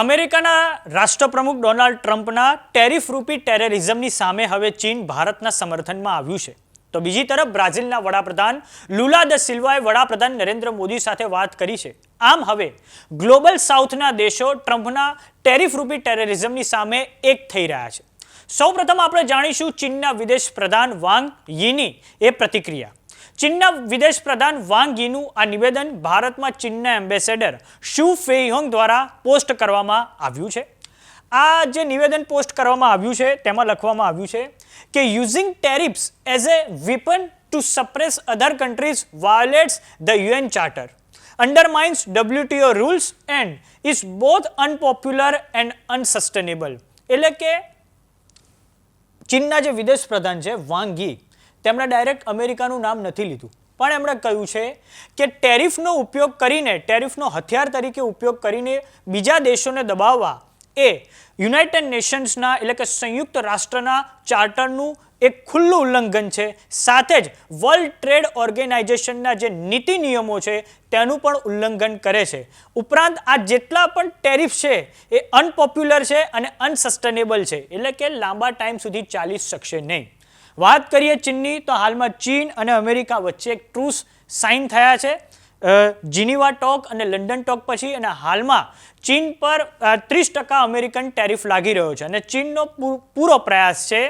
અમેરિકાના રાષ્ટ્રપ્રમુખ ડોનાલ્ડ ટ્રમ્પના ટેરિફ રૂપી ટેરરિઝમની સામે હવે ચીન ભારતના સમર્થનમાં આવ્યું છે. તો બીજી તરફ બ્રાઝિલના વડાપ્રધાન લુલા દ સિલ્વાએ વડાપ્રધાન નરેન્દ્ર મોદી સાથે વાત કરી છે. આમ હવે ગ્લોબલ સાઉથના દેશો ટ્રમ્પના ટેરિફ રૂપી ટેરરિઝમની સામે એક થઈ રહ્યા છે. સૌપ્રથમ આપણે જાણીશું ચીનના વિદેશ પ્રધાન વાંગ યીની એ પ્રતિક્રિયા. ચીનના વિદેશ પ્રધાન વાંગ યીનું આ નિવેદન ભારતમાં ચીનના એમ્બેસેડર શુ ફેઇહોંગ દ્વારા પોસ્ટ કરવામાં આવ્યું છે. આ જે નિવેદન પોસ્ટ કરવામાં આવ્યું છે, તેમાં લખવામાં આવ્યું છે કે using tariffs as a weapon to suppress other countries violates the UN charter undermines WTO rules and is both unpopular and unsustainable. એટલે કે ચીનના જે વિદેશ પ્રધાન છે, વાંગ તેમણે ડાયરેક્ટ અમેરિકાનું નામ નથી લીધું. પણ એમણે કહ્યું છે કે ટેરિફનો ઉપયોગ કરીને, ટેરિફનો હથિયાર તરીકે ઉપયોગ કરીને બીજા દેશોને દબાવવા એ યુનાઇટેડ નેશન્સના એટલે કે સંયુક્ત રાષ્ટ્રના ચાર્ટરનું એક ખુલ્લું ઉલ્લંઘન છે. સાથે જ વર્લ્ડ ટ્રેડ ઓર્ગેનાઇઝેશનના જે નીતિ નિયમો છે તેનું પણ ઉલ્લંઘન કરે છે. ઉપરાંત આ જેટલા પણ ટેરિફ છે એ અનપોપ્યુલર છે અને અનસસ્ટેનેબલ છે. એટલે કે લાંબા ટાઈમ સુધી ચાલી શકશે નહીં. વાત કરીએ ચીનની, તો હાલમાં ચીન અને અમેરિકા વચ્ચે એક ટ્રુસ સાઇન થયા છે. જીનીવા ટોક અને લંડન ટોક પછી અને હાલમાં ચીન પર ત્રીસ ટકા અમેરિકન ટેરિફ લાગી રહ્યો છે. અને ચીનનો પૂરો પ્રયાસ છે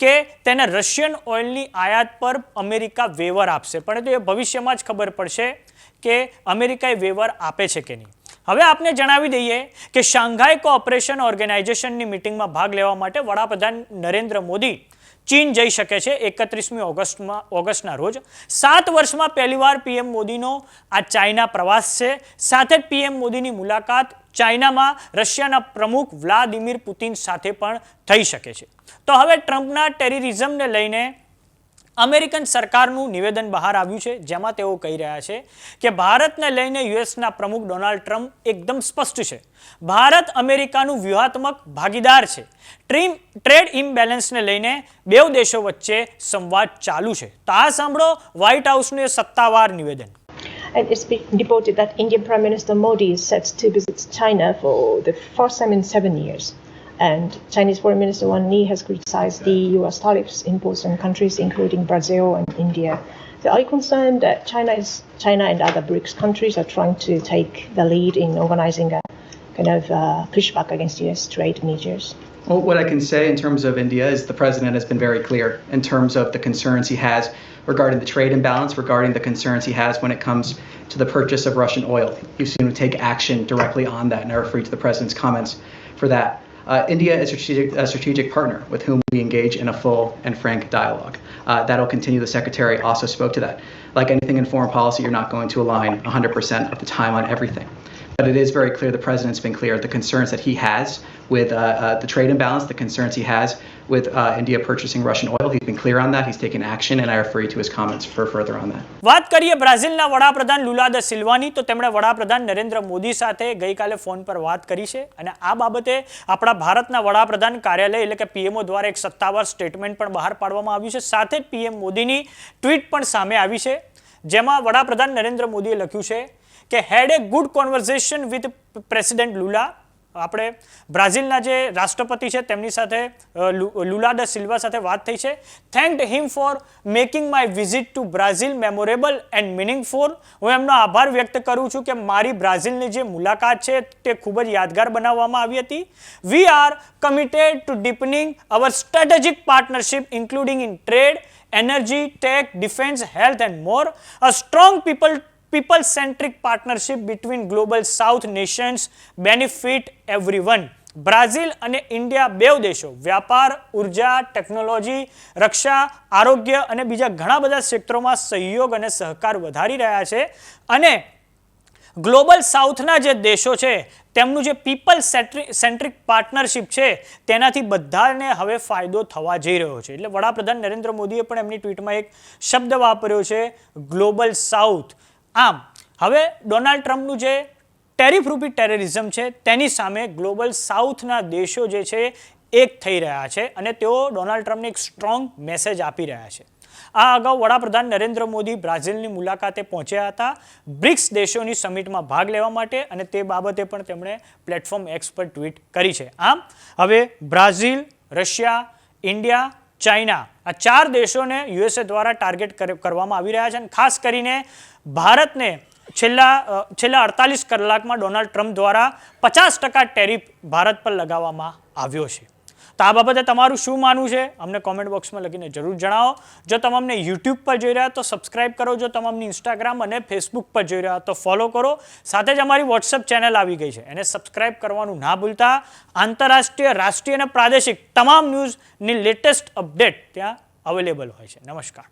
કે તેને રશિયન ઓઇલની આયાત પર અમેરિકા વેવર આપશે. પરંતુ એ ભવિષ્યમાં જ ખબર પડશે કે અમેરિકા વેવર આપે છે કે નહીં. હવે આપને જણાવી દઈએ કે શાંઘાઈ કોઓપરેશન ઓર્ગેનાઇઝેશનની મિટિંગમાં ભાગ લેવા માટે વડાપ્રધાન નરેન્દ્ર મોદી ચીન જઈ શકે છે એકત્રીસમી ઓગસ્ટમાં, ઓગસ્ટના રોજ. સાત વર્ષમાં પહેલીવાર પીએમ મોદીનો આ ચાઇના પ્રવાસ છે. સાથે જ પીએમ મોદીની મુલાકાત ચાઇનામાં રશિયાના પ્રમુખ વ્લાદિમીર પુતિન સાથે પણ થઈ શકે છે. તો હવે ટ્રમ્પના ટેરરિઝમને લઈને અમેરિકન સરકારનું નિવેદન બહાર આવ્યું છે, જેમાં તેઓ કહી રહ્યા છે કે ભારતને લઈને યુએસના પ્રમુખ ડોનાલ્ડ ટ્રમ્પ એકદમ સ્પષ્ટ છે. ભારત અમેરિકાનું વ્યૂહાત્મક ભાગીદાર છે. ટ્રીમ, ટ્રેડ ઇમ્બેલેન્સને લઈને બે દેશો વચ્ચે સંવાદ ચાલુ છે. તો આ સાંભળો વ્હાઇટ હાઉસનું એ સત્તાવાર નિવેદન. And it's been reported that Indian Prime Minister Modi is set to visit China for the first time in seven years. And Chinese Foreign Minister Wang Yi has criticized the US tariffs imposed on countries including Brazil and India. So are you concerned that China is China and other BRICS countries are trying to take the lead in organizing a kind of uh, pushback against US trade measures? Well, what I can say in terms of India is the president has been very clear in terms of the concerns he has regarding the trade imbalance, regarding the concerns he has when it comes to the purchase of Russian oil. He's going to take action directly on that, and I refer you to the president's comments for that. Uh, India is a strategic, a strategic partner with whom we engage in a full and frank dialogue. Uh, that'll continue. The secretary also spoke to that. Like anything in foreign policy, you're not going to align 100% of the time on everything. But it is very clear, the president's been clear, the concerns that he has with uh, uh, the trade imbalance, the concerns he has with uh, India purchasing Russian oil. He's been clear on that. He's taken action, and I refer you to his comments for further on that. વાત કરીએ બ્રાઝિલના વડાપ્રધાન Lula દ સિલ્વાની તો તેમણે વડાપ્રધાન નરેન્દ્ર મોદી સાથે ગઈકાલે phone પર વાત કરી છે અને આ બાબતે આપણા ભારતના વડાપ્રધાન કાર્યાલય એટલે કે પીએમઓ દ્વારા એક સત્તાવાર સ્ટેટમેન્ટ પણ બહાર પાડવામાં આવ્યું છે સાથે જ પીએમ મોદીની ટ્વીટ પણ સામે આવી છે જેમાં વડાપ્રધાન નરેન્દ્ર મોદીએ લખ્યું છે કે had a good conversation with president Lula આપણે બ્રાઝિલના જે રાષ્ટ્રપતિ છે, તેમની સાથે લુલા ડ સિલ્વા સાથે વાત થઈ છે. Thanked him for making my visit to Brazil memorable and meaningful હું એમનો આભાર વ્યક્ત કરું છું કે મારી બ્રાઝિલની જે મુલાકાત છે, તે ખૂબ જ યાદગાર બનાવવામાં આવી હતી. We are committed to deepening our strategic partnership including in trade energy tech defence health and more a strong people people centric partnership between global south nations benefit everyone. Brazil અને ઇન્ડિયા બે દેશો, વ્યાપાર, ઊર્જા technology રક્ષા, આરોગ્ય અને બીજા ઘણા બધા ક્ષેત્રોમાં સહયોગ અને સહકાર વધારી રહ્યા છે. અને ગ્લોબલ સાઉથના જે દેશો છે, તેમનું જે પીપલ સેન્ટ્રિક પાર્ટનરશિપ છે, તેનાથી બધાને હવે ફાયદો થવા જઈ રહ્યો છે. એટલે વડાપ્રધાન નરેન્દ્ર મોદીએ પણ એમની ટ્વીટમાં એક શબ્દ વાપર્યો છે ગ્લોબલ સાઉથ આમ, હવે ડોનાલ્ડ ટ્રમ્પનું જે ટેરિફ રૂપી ટેરરિઝમ છે, તેની સામે ગ્લોબલ સાઉથના દેશો જે છે, એક થઈ રહ્યા છે અને તેઓ ડોનાલ્ડ ટ્રમ્પને એક સ્ટ્રોંગ મેસેજ આપી રહ્યા છે. આ અગાઉ વડાપ્રધાન નરેન્દ્ર મોદી બ્રાઝિલની મુલાકાતે પહોંચ્યા હતા, બ્રિક્સ દેશોની સમિટમાં ભાગ લેવા માટે અને તે બાબતે પણ તેમણે પ્લેટફોર્મ એક્સ પર ટ્વીટ કરી છે. આમ, હવે બ્રાઝિલ, રશિયા, ઇન્ડિયા ચાઇના. આ ચાર દેશોને યુએસએ દ્વારા ટાર્ગેટ કર- કરવામાં આવી રહ્યા છે અને ખાસ કરીને ભારતને છેલ્લા છેલ્લા અડતાલીસ કલાકમાં ડોનાલ્ડ ટ્રમ્પ દ્વારા પચાસ ટકા ટેરિફ ભારત પર લગાવવામાં આવ્યો છે. તો આ બાબતે તમારું શું માનવું છે? અમને કોમેન્ટ બોક્સમાં લખીને જરૂર જણાવો. જો તમે અમને યુટ્યુબ પર જોઈ રહ્યા તો સબસ્ક્રાઇબ કરો. જો તમે ઇન્સ્ટાગ્રામ અને ફેસબુક પર જોઈ રહ્યા તો ફોલો કરો. સાથે જ અમારી વોટ્સએપ ચેનલ આવી ગઈ છે. એને સબસ્ક્રાઇબ કરવાનું ના ભૂલતા. આંતરરાષ્ટ્રીય, રાષ્ટ્રીય અને પ્રાદેશિક તમામ ન્યૂઝની લેટેસ્ટ અપડેટ ત્યાં અવેલેબલ હોય છે. નમસ્કાર.